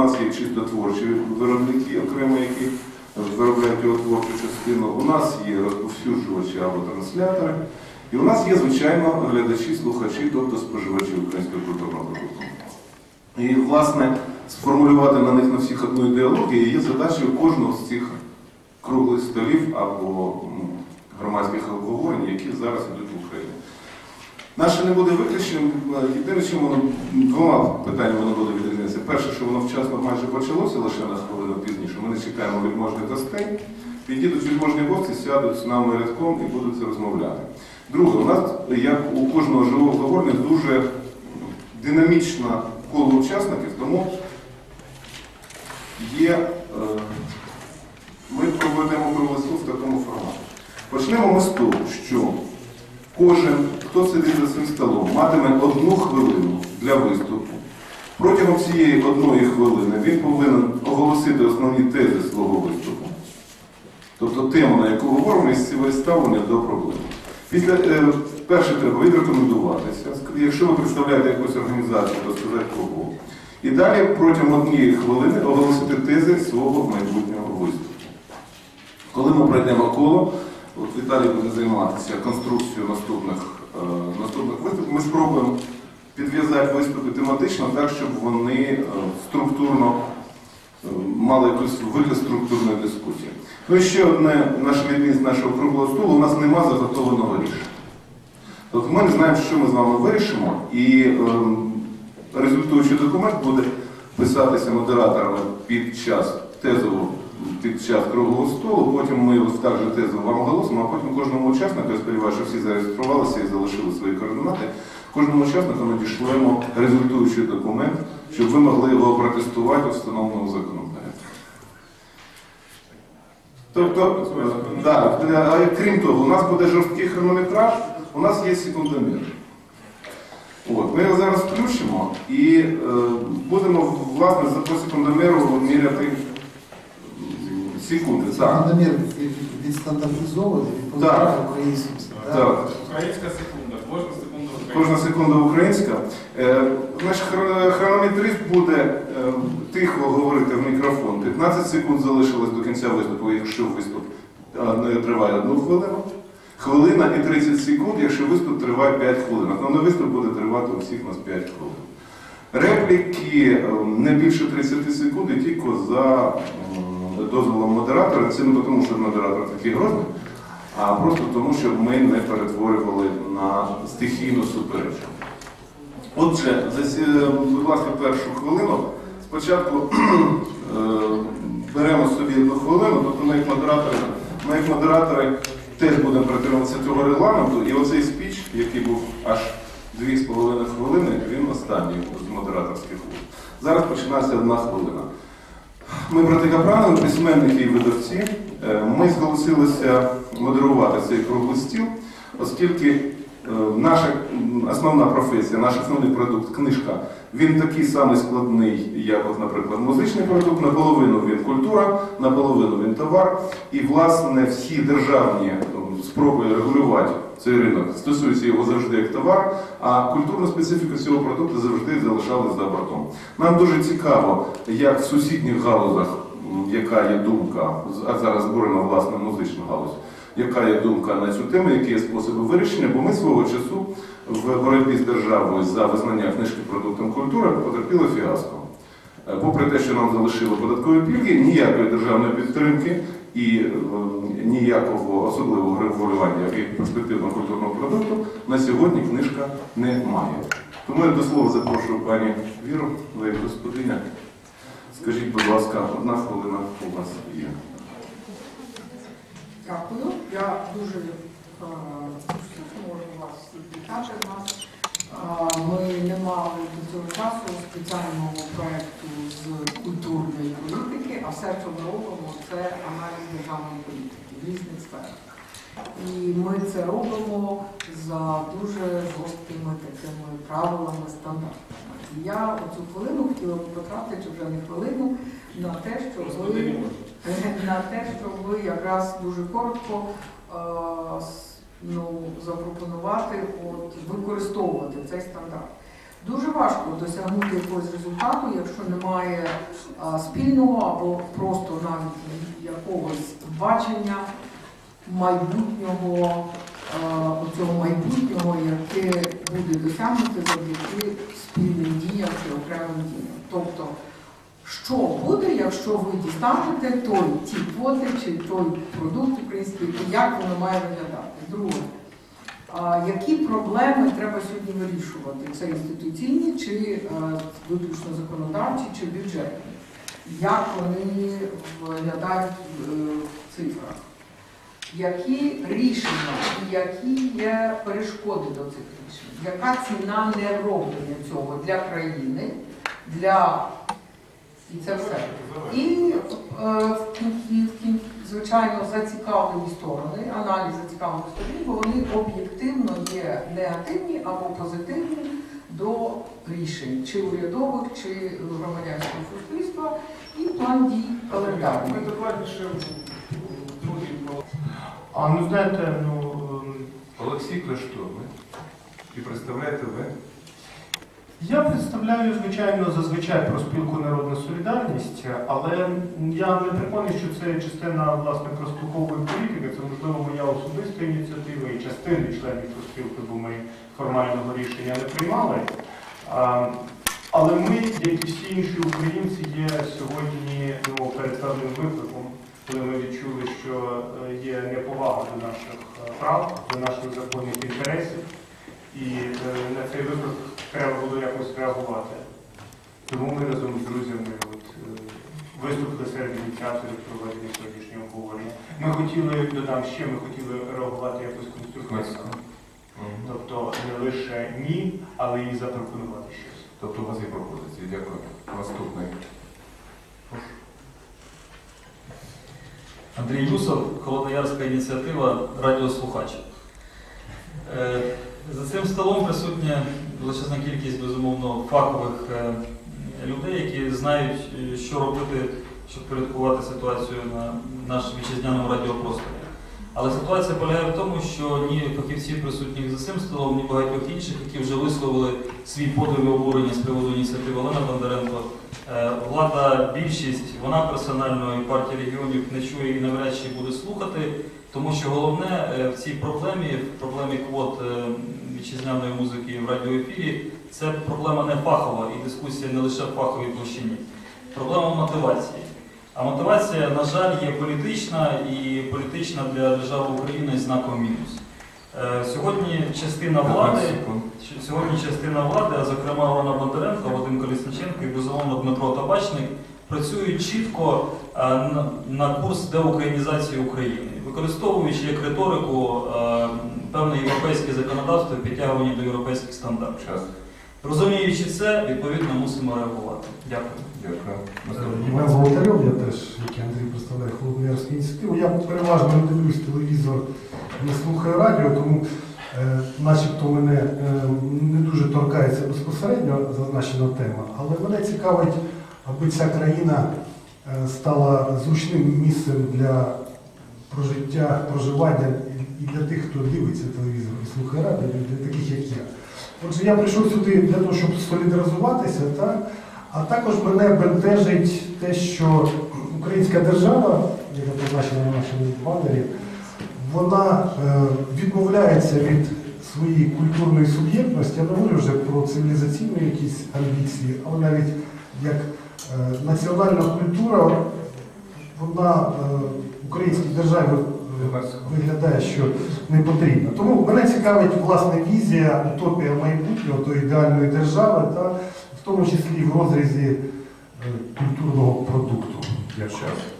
нас є чисто творчі виробники, окремо які виробляють його творчу частину. У нас є розповсюджувачі або транслятори. І у нас є, звичайно, глядачі, слухачі, тобто споживачі українського культурного продукту. І, власне, сформулювати на них на всіх одну ідеологію є задачею кожного з цих круглих столів або м, громадських обговорень, які зараз йдуть в Україні. Наше не буде виключенням. Єдине, чим воно двома питаннями воно буде відрізнятися. Перше, що воно вчасно майже почалося лише на хвилину пізніше. Ми не чекаємо вельможних гостей. Підійдуть вельможні гості, сядуть з нами рядком і будуть це розмовляти. Друге, у нас, як у кожного живого говорення, дуже динамічне коло учасників, тому є, е, ми проведемо стіл в такому форматі. Почнемо ми з того, що кожен, хто сидить за цим столом, матиме одну хвилину для виступу. Протягом цієї одної хвилини він повинен оголосити основні тези свого виступу. Тобто тему, на яку говоримо, і ціле ставлення до проблеми. Після, е, перше треба відрекомендуватися. Якщо ви представляєте якусь організацію, то сказати кого. І далі протягом однієї хвилини оголосити тези свого майбутнього виступу. Коли ми пройдемо коло, от Віталій буде займатися конструкцією наступних, е, наступних виступів, ми спробуємо підв'язати виступи тематично так, щоб вони е, структурно е, мали якусь вигляд структурної дискусії. Ну і ще одне наша відмінність нашого круглого столу, у нас нема заготованого рішення. Тобто ми не знаємо, що ми з вами вирішимо, і ем, результуючий документ буде писатися модераторами під час тезового, під час круглого столу, потім ми так же тезу вам оголосимо, а потім кожному учаснику, я сподіваюся, що всі зареєструвалися і залишили свої координати, кожному учаснику надішлемо результуючий документ, щоб ви могли його протестувати у встановленому законодавстві. Тобто, да, а крім того, у нас буде жорсткий хронометраж, у нас є секундомір. От, ми його зараз включимо і е, будемо власне за по секундомеру міряти секунди. Секундомір відстандартизований, відповідає українським. Так. Українська секунда, кожна секунда Кожна секунда українська. Е, наш хро- хронометрист буде е, тихо говорити в мікрофон. 15 секунд залишилось до кінця виступу, якщо виступ е, триває одну хвилину. Хвилина і 30 секунд, якщо виступ триває 5 хвилин. Основний виступ буде тривати у всіх нас 5 хвилин. Репліки не більше 30 секунд і тільки за дозволом модератора. Це не тому, що модератор такий грозний, а просто тому, щоб ми не перетворювали на стихійну суперечку. Отже, засі- будь ласка, першу хвилину. Спочатку е, беремо собі одну хвилину, тобто ми як модератори, ми як модератори теж будемо притримуватися цього регламенту, і оцей спіч, який був аж 2,5 хвилини, він останній з модераторських вуст. Зараз починається одна хвилина. Ми брати Капранови, письменники і видавці. Е, Ми зголосилися модерувати цей круглий стіл, оскільки е, наша основна професія, наш основний продукт, книжка, він такий самий складний, як, от, наприклад, музичний продукт. Наполовину він культура, наполовину він товар. І, власне, всі державні спроби регулювати цей ринок стосуються його завжди як товар, а культурну специфіку цього продукту завжди залишали за бортом. Нам дуже цікаво, як в сусідніх галузах, яка є думка, а зараз зборена власне музична галузь, яка є думка на цю тему, які є способи вирішення, бо ми свого часу в боротьбі з державою за визнання книжки продуктом культури потерпіли фіаско. Попри те, що нам залишили податкові пільги, ніякої державної підтримки і е, ніякого особливого регулювання як перспективного культурного продукту на сьогодні книжка не має. Тому я до слова запрошую пані Віру, як господиня. Скажіть, будь ласка, одна хвилина у вас є. Дякую. Я дуже е, можу вас вітати вас. Е, Ми не мали до цього часу спеціального проєкту з культурної політики, а ми робимо, це аналіз державної політики в різних сферах. І ми це робимо за дуже жорсткими такими правилами, стандартами. І я оцю хвилину хотіла б потратити вже не хвилину на те, що ви на те, щоб ви якраз дуже коротко е, ну, запропонувати от, використовувати цей стандарт. Дуже важко досягнути якогось результату, якщо немає а, спільного або просто навіть якогось бачення майбутнього, а, цього майбутнього, яке буде досягнуте завдяки спільним діям чи окремим діям. Тобто, що буде, якщо ви дістанете той ті квоти чи той продукт український, і як воно має виглядати? Друге. Які проблеми треба сьогодні вирішувати? Це інституційні чи е, виключно законодавчі чи бюджетні? Як вони виглядають е, в цифрах? Які рішення і які є перешкоди до цих рішень? Яка ціна нероблення цього для країни, для і це все? І е, звичайно, зацікавлені сторони, аналіз зацікавлених сторон, бо вони об'єктивно є негативні або позитивні до рішень, чи урядових, чи громадянського суспільства, і план дій календарний. Ми докладніше А ну знаєте, ну ем, Олексій Клешто, ви? І представляєте ви? я представляю, звичайно, зазвичай про спілку Народна Солідарність, але я не переконаний, що це частина власне профспілкової політики, це можливо моя особиста ініціатива і частини членів профспілки, бо ми формального рішення не приймали. Але ми, як і всі інші українці, є сьогодні ну, перед певним викликом, коли ми відчули, що е, є неповага до наших е, прав, до наших законних інтересів, і е, на цей виклик треба було якось реагувати. Тому ми разом з друзями от, виступили серед ініціаторів проведення сьогоднішнього обговорення. Ми хотіли, додам ще, ми хотіли реагувати якось конструктивно. Тобто не лише ні, але і запропонувати щось. Тобто у вас є пропозиції. Дякую. Андрій Юсов, Холодноярська ініціатива Радіослухач. Е, За цим столом присутня величезна кількість, безумовно, фахових е, людей, які знають, е, що робити, щоб порядкувати ситуацію на нашому вітчизняному радіопросторі. Але ситуація полягає в тому, що ні фахівці присутніх за цим столом, ні багатьох інших, які вже висловили свій подив і обурення з приводу ініціативи Олена Бондаренко, Е, Влада більшість, вона персонально і партія регіонів не чує і навряд чи буде слухати, тому що головне е, в цій проблемі, в проблемі квот е, вітчизняної музики в радіоефірі, це проблема не фахова і дискусія не лише в фаховій площині. Проблема мотивації. А мотивація, на жаль, є політична і політична для держави України знаком мінус. Е, Сьогодні частина влади. 15 секунд. Що Сьогодні частина влади, а зокрема Олена Бондаренко, Вадим Колісниченко і безумовно Дмитро Табачник, працюють чітко е, на, на курс деукраїнізації України, використовуючи як риторику е, певне європейське законодавство, підтягування до європейських стандартів. Розуміючи це, відповідно мусимо реагувати. Дякую. Дякую. Наступний. Іван Золотарьов, я теж, як і Андрій представляє Холодноярську ініціативу. Я переважно не дивлюсь телевізор, не слухаю радіо, тому е, начебто мене е, не дуже торкається безпосередньо зазначена тема, але мене цікавить, аби ця країна е, стала зручним місцем для прожиття, проживання і і для тих, хто дивиться телевізор і слухає радіо, і для таких, як я. Отже, я прийшов сюди для того, щоб солідаризуватися, так? А також мене бентежить те, що українська держава, яка позначена на нашому банері, вона е, відмовляється від своєї культурної суб'єктності. Я не говорю вже про цивілізаційні якісь амбіції, але навіть як е, національна культура, вона е, українській державі виглядає, що не потрібно. Тому мене цікавить власне візія, утопія майбутнього, то ідеальної держави, та, в тому числі в розрізі е, культурного продукту. Час.